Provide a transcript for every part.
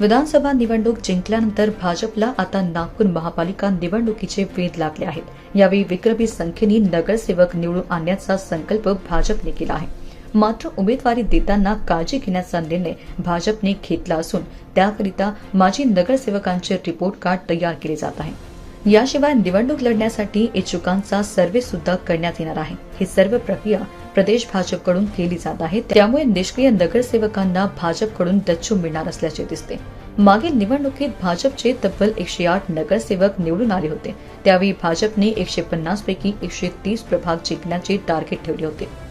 विधानसभा निवडणूक जिंकल्यानंतर भाजपला आता नागपूर महापालिका निवडणुकीचे वेध लागले आहेत. यावेळी विक्रमी संख्येने नगरसेवक निवडून आणण्याचा संकल्प भाजपने केला आहे. मात्र उमेदवारी देताना काळजी घेण्याचा निर्णय भाजपने घेतला असून त्याकरिता माजी नगरसेवकांचे रिपोर्ट कार्ड तयार केले जात आहे. याशिवाय निवडणूक लढण्यासाठी इच्छुकांचा सर्वे सुद्धा करण्यात येणार आहे. ही सर्व प्रक्रिया प्रदेश भाजपकडून केली जात आहे. त्यामुळे निष्क्रिय नगरसेवकांना भाजपकडून डच्चू मिळणार असल्याचे दिसते. मागील निवडणुकीत भाजपचे तब्बल एकशे आठ नगरसेवक निवडून आले होते. त्यावेळी भाजपने एकशे पन्नास पैकी एकशे तीस प्रभाग जिंकण्याचे टार्गेट ठेवले होते.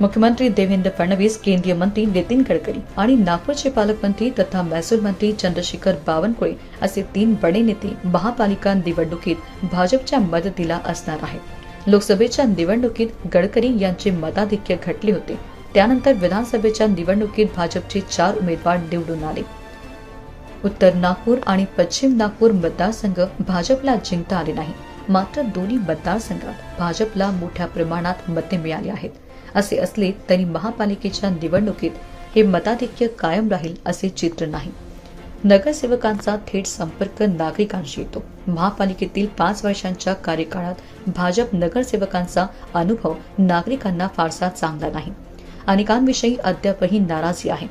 मुख्यमंत्री देवेंद्र फडणवीस केंद्रीय मंत्री नितीन गडकरी आणि नागपूरचे पालकमंत्री तथा महसूल मंत्री चंद्रशेखर बावनकुळे असे तीन बडे नेते महापालिका निवडणुकीत भाजपच्या मदतीला असणार आहेत. लोकसभेच्या निवडणुकीत गडकरी यांचे मताधिक्य घटले होते. त्यानंतर विधानसभेच्या निवडणुकीत भाजपचे चार उमेदवार निवडून आले. उत्तर नागपूर आणि पश्चिम नागपूर मतदारसंघ भाजपला जिंकता आले नाही. मात्र दोन्ही मतदारसंघात भाजपला मोठ्या प्रमाणात मते मिळाली आहेत. असे असले तरी महापालिकेच्या निवडणुकीत हे मताधिक्य कायम राहील असे चित्र नाही. नगरसेवकांचा थेट संपर्क नागरिकांशी येतो. महापालिकेतील पाच वर्षांच्या कार्यकाळात भाजप नगरसेवकांचा अनुभव नागरिकांना फारसा चांगला नाही. अनेकांविषयी अद्यापही नाराजी आहे.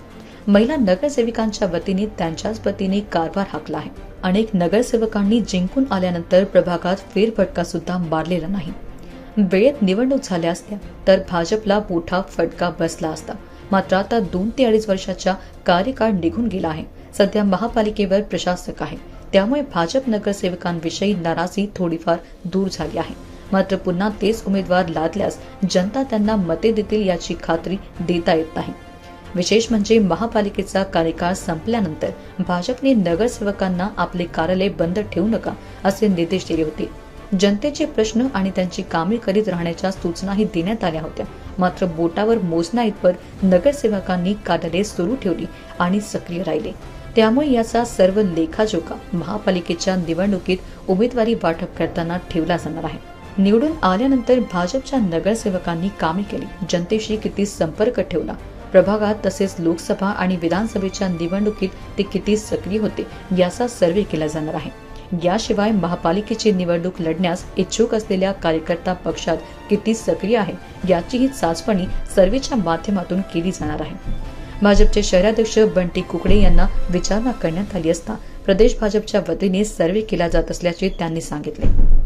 महिला नगरसेविकांच्या वतीने त्यांच्याच वतीने कारभार हाकला आहे. अनेक नगरसेवकांनी जिंकून आल्यानंतर प्रभागात फेरफटका सुद्धा मारलेला नाही. वेळेत निवडणूक झाल्या असत्या तर भाजपला मोठा फटका बसला असता. मात्र आता दोन ते अडीच वर्षाच्या कार्यकाळ निघून गेला आहे. सध्या महापालिकेवर प्रशासक आहे. त्यामुळे भाजप नगरसेवकांविषयी नाराजी थोडीफार दूर झाली आहे. मात्र पुन्हा तेच उमेदवार लादल्यास जनता त्यांना मते देतील याची खात्री देता येत नाही. विशेष म्हणजे महापालिकेचा कार्यकाळ संपल्यानंतर भाजपने नगरसेवकांना आपले कार्यालय बंद ठेवू नका असे निर्देश दिले होते. जनतेचे प्रश्न आणि त्यांची कामे करीत राहण्याच्या सूचनाही देण्यात आल्या होत्या. मात्र बोटावर मोजण्या इतपत नगरसेवकांनी कार्यालय सुरू ठेवली आणि सक्रिय राहिले. त्यामुळे याचा सर्व लेखाजोखा महापालिकेच्या निवडणुकीत उमेदवारी वाटप करताना ठेवला जाणार आहे. निवडून आल्यानंतर भाजपच्या नगरसेवकांनी कामे केली. जनतेशी किती संपर्क ठेवला? प्रभागात तसेच लोकसभा आणि विधानसभेच्या निवडणुकीत ते किती सक्रिय होते याचा सर्वे केला जाणार आहे. याशिवाय महापालिकेची निवडणूक लढण्यास इच्छुक असलेल्या कार्यकर्ता पक्षात किती सक्रिय आहे याचीही चाचपणी सर्वेच्या माध्यमातून केली जाणार आहे. भाजपचे शहराध्यक्ष बंटी कुकडे यांना विचारणा करण्यात आली असता प्रदेश भाजपच्या वतीने सर्वे केला जात असल्याचे त्यांनी सांगितले.